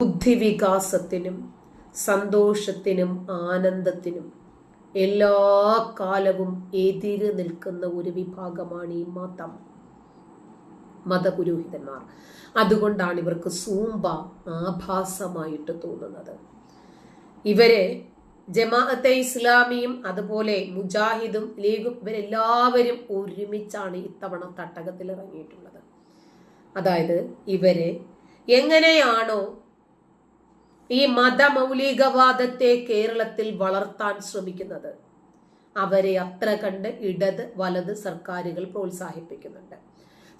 ബുദ്ധിവികാസത്തിനും സന്തോഷത്തിനും ആനന്ദത്തിനും എല്ലാ കാലവും എതിര് നിൽക്കുന്ന ഒരു വിഭാഗമാണ് ഈ മതം. മതപുരോഹിതന്മാർ. അതുകൊണ്ടാണ് ഇവർക്ക് സൂമ്പ ആഭാസമായിട്ട് തോന്നുന്നത്. ഇവരെ ജമാഅത്തെ ഇസ്ലാമിയും അതുപോലെ മുജാഹിദും ലീഗും ഇവരെല്ലാവരും ഒരുമിച്ചാണ് ഇത്തവണ തട്ടകത്തിൽ ഇറങ്ങിയിട്ടുള്ളത് അതായത് ഇവരെ എങ്ങനെയാണോ ഈ മതമൗലികവാദത്തെ കേരളത്തിൽ വളർത്താൻ ശ്രമിക്കുന്നത്. അവരെ അത്ര കണ്ട് ഇടത് വലത് സർക്കാരുകൾ പ്രോത്സാഹിപ്പിക്കുന്നുണ്ട്.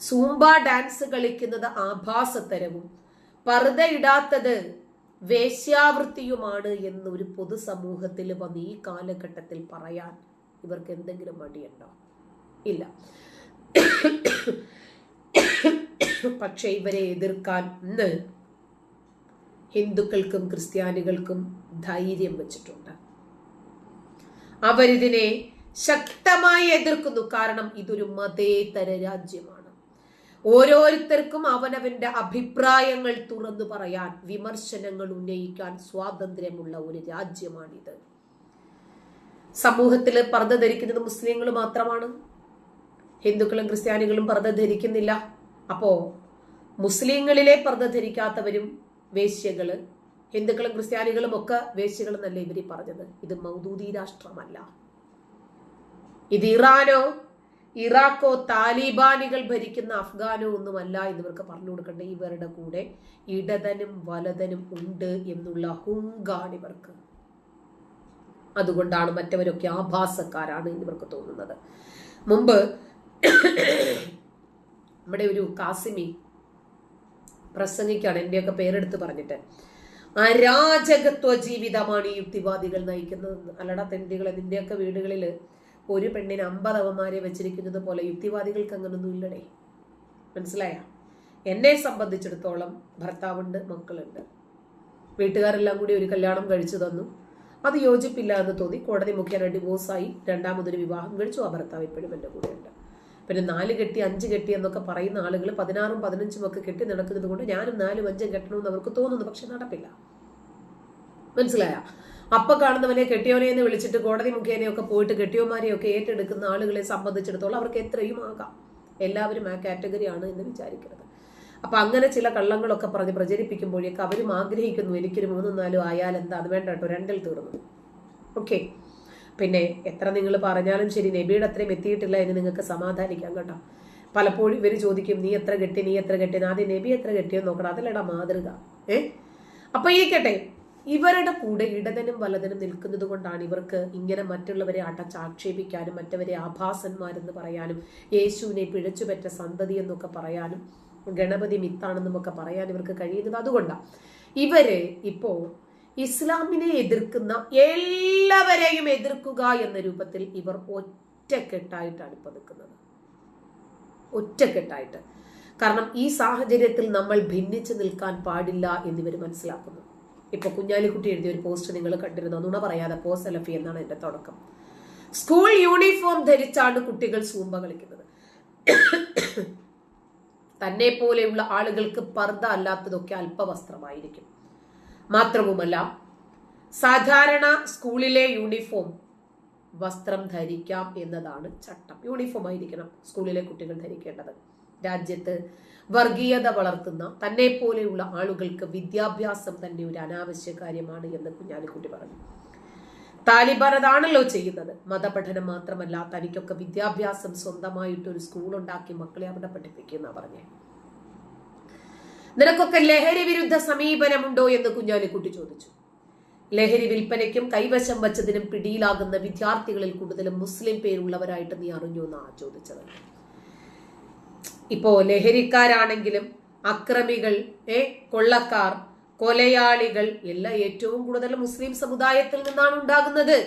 സൂംബ ഡാൻസ് കളിക്കുന്നത് ആഭാസത്തരവും പർദ്ദയിടാത്തത് വേശ്യാവൃത്തിയുമാണ് എന്നൊരു പൊതുസമൂഹത്തിൽ വന്ന് ഈ കാലഘട്ടത്തിൽ പറയാൻ ഇവർക്ക് എന്തെങ്കിലും മടിയുണ്ടോ? ഇല്ല. പക്ഷെ ഇവരെ എതിർക്കാൻ ഇന്ന് ഹിന്ദുക്കൾക്കും ക്രിസ്ത്യാനികൾക്കും ധൈര്യം വെച്ചിട്ടുണ്ട്. അവരിതിനെ ശക്തമായി എതിർക്കുന്നു. കാരണം ഇതൊരു മതേതര രാജ്യമാണ്. ഓരോരുത്തർക്കും അവനവന്റെ അഭിപ്രായങ്ങൾ തുറന്നു പറയാൻ വിമർശനങ്ങൾ ഉന്നയിക്കാൻ സ്വാതന്ത്ര്യമുള്ള ഒരു രാജ്യമാണിത്. സമൂഹത്തിൽ പർദ്ദ ധരിക്കുന്നത് മുസ്ലിങ്ങൾ മാത്രമാണ്. ഹിന്ദുക്കളും ക്രിസ്ത്യാനികളും പർദ്ദ ധരിക്കുന്നില്ല. അപ്പോ മുസ്ലിങ്ങളിലെ പർദ്ദ ധരിക്കാത്തവരും വേശ്യകൾ ഹിന്ദുക്കളും ക്രിസ്ത്യാനികളും ഒക്കെ വേശ്യകൾ എന്നല്ലേ ഇവർ പറഞ്ഞത്? ഇത് മൗദൂദി രാഷ്ട്രമല്ല. ഇത് ഇറാനോ ഇറാഖോ താലിബാനികൾ ഭരിക്കുന്ന അഫ്ഗാനോ ഒന്നുമല്ല എന്നിവർക്ക് പറഞ്ഞു കൊടുക്കേണ്ട. ഇവരുടെ കൂടെ ഇടതനും വലതനും ഉണ്ട് എന്നുള്ള ഹുങ്കാണ് ഇവർക്ക്. അതുകൊണ്ടാണ് മറ്റവരൊക്കെ ആഭാസക്കാരാണ് എന്നിവർക്ക് തോന്നുന്നത്. മുമ്പ് നമ്മുടെ ഒരു കാസിമി പ്രസംഗിക്കാണ് എന്റെയൊക്കെ പേരെടുത്ത് പറഞ്ഞിട്ട്. അരാജകത്വ ജീവിതമാണ് ഈ യുക്തിവാദികൾ നയിക്കുന്നത്. അല്ലട തെണ്ടികളെ നിന്റെയൊക്കെ വീടുകളിൽ ഒരു പെണ്ണിന് അമ്പത് അവന്മാരെ വെച്ചിരിക്കുന്നത് പോലെ യുക്തിവാദികൾക്ക് അങ്ങനൊന്നും ഇല്ലടേ. മനസ്സിലായ? എന്നെ സംബന്ധിച്ചിടത്തോളം ഭർത്താവുണ്ട് മക്കളുണ്ട്. വീട്ടുകാരെല്ലാം കൂടി ഒരു കല്യാണം കഴിച്ചു തന്നു. അത് യോജിപ്പില്ല എന്ന് തോന്നി. കോടതി മുഖ്യന ഡിവോഴ്സായി രണ്ടാമതൊരു വിവാഹം കഴിച്ചു. ആ ഭർത്താവ് ഇപ്പോഴും എന്റെ കൂടെയുണ്ട്. പിന്നെ നാല് കെട്ടി അഞ്ച് കെട്ടി എന്നൊക്കെ പറയുന്ന ആളുകൾ പതിനാറും പതിനഞ്ചും ഒക്കെ കെട്ടി നടക്കുന്നത് കൊണ്ട് ഞാനും നാലും അഞ്ചും കെട്ടണമെന്ന് അവർക്ക് തോന്നുന്നു. പക്ഷെ നടപ്പില്ല മനസ്സിലായ? അപ്പൊ കാണുന്നവനെ കെട്ടിയോനെ എന്ന് വിളിച്ചിട്ട് കോടതി മുഖേനയൊക്കെ പോയിട്ട് കെട്ടിയോമാരെയൊക്കെ ഏറ്റെടുക്കുന്ന ആളുകളെ സംബന്ധിച്ചിടത്തോളം അവർക്ക് എത്രയും ആകാം. എല്ലാവരും ആ കാറ്റഗറി ആണ് എന്ന് വിചാരിക്കുന്നത് അപ്പൊ അങ്ങനെ ചില കള്ളങ്ങളൊക്കെ പറഞ്ഞ് പ്രചരിപ്പിക്കുമ്പോഴേക്ക് അവരും ആഗ്രഹിക്കുന്നു എനിക്കൊരു മൂന്നും നാലും ആയാൽ എന്താ അത് വേണ്ട കേട്ടോ രണ്ടിൽ തീർന്നു. ഓക്കെ. പിന്നെ എത്ര നിങ്ങൾ പറഞ്ഞാലും ശരി നബിയുടെ അത്രയും എത്തിയിട്ടില്ല എന്ന് നിങ്ങൾക്ക് സമാധാനിക്കാം കേട്ടോ. പലപ്പോഴും ഇവർ ചോദിക്കും നീ എത്ര കെട്ടി നീ എത്ര കെട്ടി? ആദ്യം നബി എത്ര കെട്ടിയെന്ന് നോക്കണം അതല്ലടാ മാതൃക. ഏ? അപ്പൊ ഈ കേട്ടെ ഇവരുടെ കൂടെ ഇടതനും വലതനും നിൽക്കുന്നത് കൊണ്ടാണ് ഇവർക്ക് ഇങ്ങനെ മറ്റുള്ളവരെ അടച്ചാക്ഷേപിക്കാനും മറ്റവരെ ആഭാസന്മാരെന്ന് പറയാനും യേശുവിനെ പിഴച്ചുപറ്റ സന്തതി എന്നൊക്കെ പറയാനും ഗണപതി മിത്താണെന്നും ഒക്കെ പറയാൻ ഇവർക്ക് കഴിയുന്നത് അതുകൊണ്ടാണ് ഇവർ ഇപ്പോ ഇസ്ലാമിനെ എതിർക്കുന്ന എല്ലാവരെയും എതിർക്കുക എന്ന രൂപത്തിൽ ഇവർ ഒറ്റക്കെട്ടായിട്ടാണ് ഇപ്പൊ നിൽക്കുന്നത്. ഒറ്റക്കെട്ടായിട്ട്. കാരണം ഈ സാഹചര്യത്തിൽ നമ്മൾ ഭിന്നിച്ചു നിൽക്കാൻ പാടില്ല എന്നിവർ മനസ്സിലാക്കുന്നു. ഇപ്പൊ കുഞ്ഞാലിക്കുട്ടി എഴുതിയ ഒരു പോസ്റ്റ് നിങ്ങൾ കണ്ടിരുന്നു നുണ പറയാതെ പോ സെലഫി എന്നാണ് എന്റെ തുടക്കം. സ്കൂൾ യൂണിഫോം ധരിച്ചാണ് കുട്ടികൾ സൂമ്പ കളിക്കുന്നത്. തന്നെ പോലെയുള്ള ആളുകൾക്ക് പർദ്ദ അല്ലാത്തതൊക്കെ അല്പവസ്ത്രമായിരിക്കും. മാത്രവുമല്ല സാധാരണ സ്കൂളിലെ യൂണിഫോം വസ്ത്രം ധരിക്കാം എന്നതാണ് ചട്ടം. യൂണിഫോം ആയിരിക്കണം സ്കൂളിലെ കുട്ടികൾ ധരിക്കേണ്ടത്. രാജ്യത്ത് വർഗീയത വളർത്തുന്ന തന്നെ പോലെയുള്ള ആളുകൾക്ക് വിദ്യാഭ്യാസം തന്നെ ഒരു അനാവശ്യ കാര്യമാണ് എന്ന് കുഞ്ഞാലിക്കുട്ടി പറഞ്ഞു. താലിബാൻ അതാണല്ലോ ചെയ്യുന്നത്. മതപഠനം മാത്രമല്ല തനിക്കൊക്കെ വിദ്യാഭ്യാസം സ്വന്തമായിട്ട് ഒരു സ്കൂൾ ഉണ്ടാക്കി മക്കളെ അവിടെ പഠിപ്പിക്കുന്ന പറഞ്ഞേ. നിനക്കൊക്കെ ലഹരി വിരുദ്ധ സമീപനമുണ്ടോ എന്ന് കുഞ്ഞാലിക്കുട്ടി ചോദിച്ചു ലഹരി വിൽപ്പനയ്ക്കും കൈവശം വച്ചതിനും പിടിയിലാകുന്ന വിദ്യാർത്ഥികളിൽ കൂടുതലും മുസ്ലിം പേരുള്ളവരായിട്ട് നീ അറിഞ്ഞു എന്നാ ചോദിച്ചത്. ഇപ്പോ ലഹരിക്കാരാണെങ്കിലും അക്രമികൾ ഏ കൊള്ളക്കാർ കൊലയാളികൾ എല്ലാം ഏറ്റവും കൂടുതൽ മുസ്ലിം സമുദായത്തിൽ നിന്നാണ് ഉണ്ടാകുന്നത്.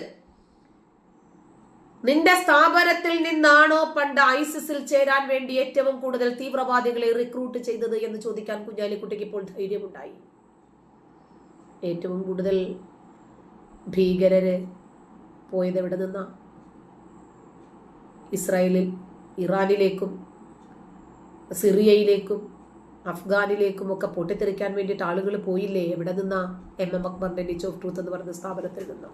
നിന്റെ സ്ഥാപനത്തിൽ നിന്നാണോ പണ്ട് ഐസിസിൽ ചേരാൻ വേണ്ടി ഏറ്റവും കൂടുതൽ തീവ്രവാദികളെ റിക്രൂട്ട് ചെയ്തത് എന്ന് ചോദിക്കാൻ കുഞ്ഞാലിക്കുട്ടിക്ക് ഇപ്പോൾ ധൈര്യമുണ്ടായി. ഏറ്റവും കൂടുതൽ ഭീകരര് പോയത് എവിടെ നിന്ന? ഇസ്രായേലിൽ ഇറാനിലേക്കും സിറിയയിലേക്കും അഫ്ഗാനിലേക്കും ഒക്കെ പൊട്ടിത്തെറിക്കാൻ വേണ്ടിയിട്ട് ആളുകൾ പോയില്ലേ? എവിടെ നിന്നാ? എം എം അക്ബറിന്റെ നിച്ച് ഓഫ് ട്രൂത്ത് എന്ന് പറയുന്ന സ്ഥാപനത്തിൽ നിന്ന്?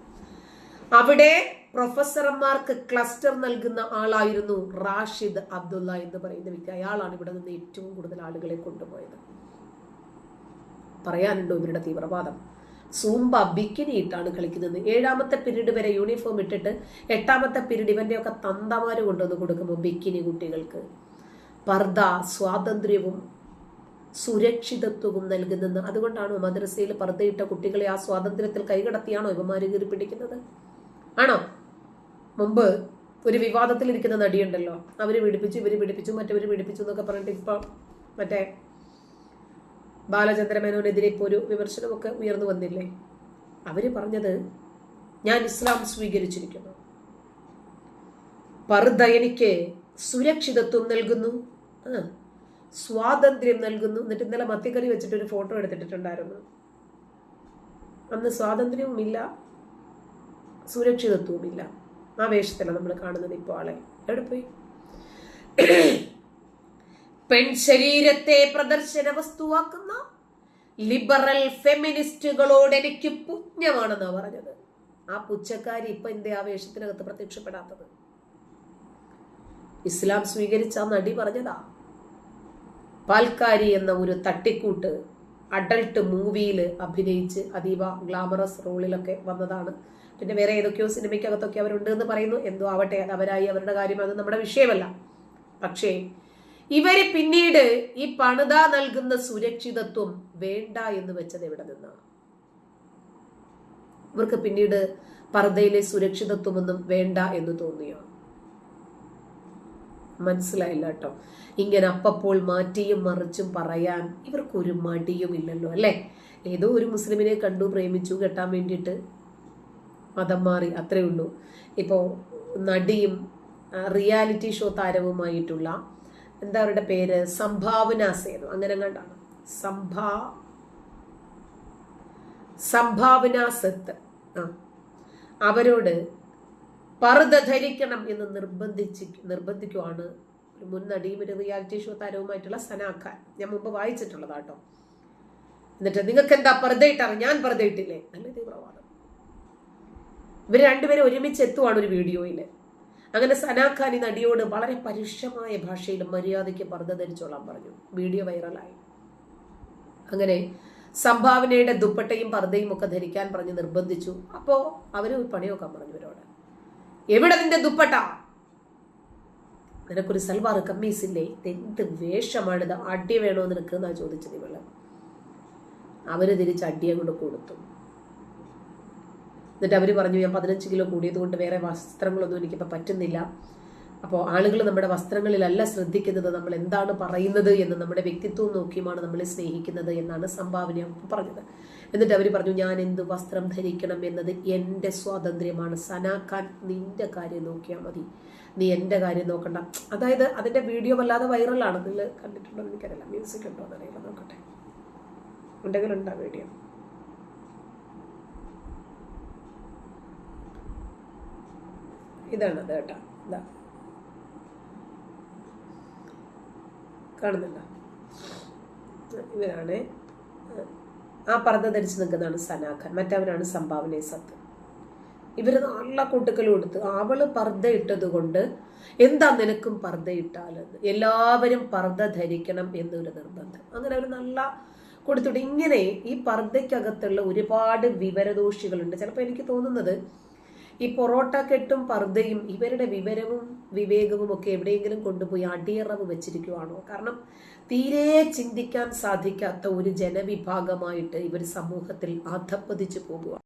അവിടെ പ്രൊഫസർമാർക്ക് ക്ലസ്റ്റർ നൽകുന്ന ആളായിരുന്നു റാഷിദ് അബ്ദുള്ള എന്ന് പറയുന്ന വ്യക്തി. അയാളാണ് ഇവിടെ നിന്ന് ഏറ്റവും കൂടുതൽ ആളുകളെ കൊണ്ടുപോയത്. പറയാനുണ്ടോ ഇവരുടെ തീവ്രവാദം? സൂംബ ബിക്കിനി ഇട്ടാണ് കളിക്കുന്നത്. ഏഴാമത്തെ പിരീഡ് വരെ യൂണിഫോം ഇട്ടിട്ട് എട്ടാമത്തെ പീരീഡ് ഇവന്റെയൊക്കെ തന്തമാര് കൊണ്ടുവന്ന് കൊടുക്കുമ്പോൾ ബിക്കിനി കുട്ടികൾക്ക് പർദ സ്വാതന്ത്ര്യവും സുരക്ഷിതത്വവും നൽകുന്നത് അതുകൊണ്ടാണോ മദ്രസയിൽ പർദ്ദയിട്ട കുട്ടികളെ ആ സ്വാതന്ത്ര്യത്തിൽ കൈകടത്തിയാണോ ഇവമാര് കയറി പിടിക്കുന്നത് ആണോ? മുമ്പ് ഒരു വിവാദത്തിലിരിക്കുന്ന നടിയുണ്ടല്ലോ. അവർ പീഡിപ്പിച്ചു ഇവർ പീഡിപ്പിച്ചു മറ്റവര് പീഡിപ്പിച്ചു എന്നൊക്കെ പറഞ്ഞിട്ട് ഇപ്പൊ മറ്റേ ബാലചന്ദ്ര മേനോനെതിരെ ഇപ്പോൾ ഒരു വിമർശനമൊക്കെ ഉയർന്നു വന്നില്ലേ? അവർ പറഞ്ഞത് ഞാൻ ഇസ്ലാം സ്വീകരിച്ചിരിക്കുന്നു. പർദ്ദ എനിക്ക് സുരക്ഷിതത്വം നൽകുന്നു. സ്വാതന്ത്ര്യം നൽകുന്നു. എന്നിട്ട് ഇന്നലെ മത്തിക്കറി വെച്ചിട്ട് ഒരു ഫോട്ടോ എടുത്തിട്ടുണ്ടായിരുന്നു അന്ന് സ്വാതന്ത്ര്യവുമില്ല. സുരക്ഷിതത്വവുമില്ല. ആ വേഷത്തിലാണ് നമ്മൾ കാണുന്നത് ഇപ്പോൾ ആളെ. എവിടെ പോയി? പെൺ ശരീരത്തെ പ്രദർശന വസ്തുവാക്കുന്ന ലിബറൽ ഫെമിനിസ്റ്റുകളോട് എനിക്ക് പുണ്യമാണെന്നാ പറഞ്ഞത്. ആ പുച്ചക്കാരി ഇപ്പൊ എന്റെ ആ വേഷത്തിനകത്ത് പ്രത്യക്ഷപ്പെടാത്തത്? ഇസ്ലാം സ്വീകരിച്ച നടി പറഞ്ഞതാ. പാൽക്കാരി എന്ന ഒരു തട്ടിക്കൂട്ട് അഡൾട്ട് മൂവിയിൽ അഭിനയിച്ച് അതീവ ഗ്ലാമറസ് റോളിലൊക്കെ വന്നതാണ് പിന്നെ വേറെ ഏതൊക്കെയോ സിനിമയ്ക്കകത്തൊക്കെ അവരുണ്ട് എന്ന് പറയുന്നു. എന്തോ ആവട്ടെ അവരായി അവരുടെ കാര്യം അത് നമ്മുടെ വിഷയമല്ല. പക്ഷേ ഇവർ പിന്നീട് ഈ പണിത നൽകുന്ന സുരക്ഷിതത്വം വേണ്ട എന്ന് വെച്ചത് എവിടെ നിന്നാണ് ഇവർക്ക് പിന്നീട് പർദ്ദയിലെ സുരക്ഷിതത്വമൊന്നും വേണ്ട എന്ന് തോന്നിയോ? മനസ്സിലായില്ല കേട്ടോ. ഇങ്ങനെ അപ്പപ്പോൾ മാറ്റിയും മറിച്ചും പറയാൻ ഇവർക്കൊരു മടിയും ഇല്ലല്ലോ അല്ലേ? ഏതോ ഒരു മുസ്ലിമിനെ കണ്ടു പ്രേമിച്ചു കെട്ടാൻ വേണ്ടിയിട്ട് മതം മാറി അത്രേ ഉള്ളൂ. ഇപ്പോൾ നടിയും റിയാലിറ്റി ഷോ താരവുമായിട്ടുള്ള എന്താ അവരുടെ പേര്? സംഭാവന സേതു. അങ്ങനെ കണ്ടാണ് സംഭാ സംഭാവന സത്ത്. ആ. അവരോട് പറുത ധരിക്കണം എന്ന് നിർബന്ധിച്ച് നിർബന്ധിക്കുവാണ് ഒരു മുൻ നടിയും ഒരു റിയാലിറ്റി ഷോ താരവുമായിട്ടുള്ള സനാഖാൻ. ഞാൻ മുമ്പ് വായിച്ചിട്ടുള്ളതാട്ടോ. എന്നിട്ട് നിങ്ങൾക്ക് എന്താ പറുതയിട്ടറിയാം ഞാൻ പറുതയിട്ടില്ലേ നല്ല തീവ്രവാദം ഇവർ രണ്ടുപേരും ഒരുമിച്ച് എത്തുവാണ് ഒരു വീഡിയോയിൽ അങ്ങനെ സനാഖാൻ ഈ നടിയോട് വളരെ പരുഷമായ ഭാഷയിൽ മര്യാദയ്ക്ക് പർദ്ദ ധരിച്ചോളാൻ പറഞ്ഞു. വീഡിയോ വൈറലായി. അങ്ങനെ സംഭാവനയുടെ ദുപ്പട്ടയും പർദ്ദയും ഒക്കെ ധരിക്കാൻ പറഞ്ഞ് നിർബന്ധിച്ചു. അപ്പോ അവർ പണിയൊക്കെ പറഞ്ഞു ഇവരോട്. എവിടെ നിന്റെ ദുപ്പട്ട? നിനക്കൊരു സൽവാർ കമ്മീസില്ലേ? എന്ത് വേഷമാണിത് അടി വേണോ നിനക്ക്? എന്നാ ചോദിച്ചത് ഇവൾ. അവർ തിരിച്ച് അടിയെ കൊണ്ട് കൊടുത്തു. എന്നിട്ട് അവർ പറഞ്ഞു ഞാൻ പതിനഞ്ച് കിലോ കൂടിയതുകൊണ്ട് വേറെ വസ്ത്രങ്ങളൊന്നും എനിക്കിപ്പോൾ പറ്റുന്നില്ല. അപ്പോൾ ആളുകൾ നമ്മുടെ വസ്ത്രങ്ങളിലല്ല ശ്രദ്ധിക്കുന്നത്. നമ്മൾ എന്താണ് പറയുന്നത് എന്ന് നമ്മുടെ വ്യക്തിത്വം നോക്കിയുമാണ് നമ്മളെ സ്നേഹിക്കുന്നത് എന്നാണ് സംഭാവന പറഞ്ഞത്. എന്നിട്ട് അവർ പറഞ്ഞു ഞാൻ എന്ത് വസ്ത്രം ധരിക്കണം എന്നത് എന്റെ സ്വാതന്ത്ര്യമാണ്. സനാക്കാൻ നിന്റെ കാര്യം നോക്കിയാൽ മതി. നീ എന്റെ കാര്യം നോക്കണ്ട. അതായത് അതിന്റെ വീഡിയോ വല്ലാതെ വൈറലാണ്. നിങ്ങൾ കണ്ടിട്ടുണ്ടോ എനിക്കറിയില്ല. മ്യൂസിക് ഉണ്ടോ എന്നറിയില്ല നോക്കട്ടെ. ഉണ്ടെങ്കിലുണ്ടോ വീഡിയോ? ഇതാണ് അത് കേട്ടോ. ഇതാ. കാണുന്നുണ്ടോ? ഇവരാണ്. ആ പർദ്ദ ധരിച്ച് നിൽക്കുന്നതാണ് സനാഖൻ. മറ്റവരാണ് സംഭാവന സത്ത്. ഇവർ നല്ല കൂട്ടുക്കലും കൊടുത്ത് അവൾ പർദ്ദ ഇട്ടത് കൊണ്ട് എന്താ നിനക്കും പർദ്ദ ഇട്ടാലെന്ന് എല്ലാവരും പർദ്ദ ധരിക്കണം എന്നൊരു നിർബന്ധം. അങ്ങനെ അവർ നല്ല കൊടുത്തിട്ട് ഇങ്ങനെ ഈ പർദ്ദയ്ക്കകത്തുള്ള ഒരുപാട് വിവരദോഷികളുണ്ട്. ചിലപ്പോൾ എനിക്ക് തോന്നുന്നത് ഈ പൊറോട്ട കെട്ടും പർദ്ദയും ഇവരുടെ വിവരവും വിവേകവും ഒക്കെ എവിടെയെങ്കിലും കൊണ്ടുപോയി അടിയറവ് വെച്ചിരിക്കുവാണോ? കാരണം തീരെ ചിന്തിക്കാൻ സാധിക്കാത്ത ഒരു ജനവിഭാഗമായിട്ട് ഇവർ സമൂഹത്തിൽ അധപ്പതിച്ചു പോകുക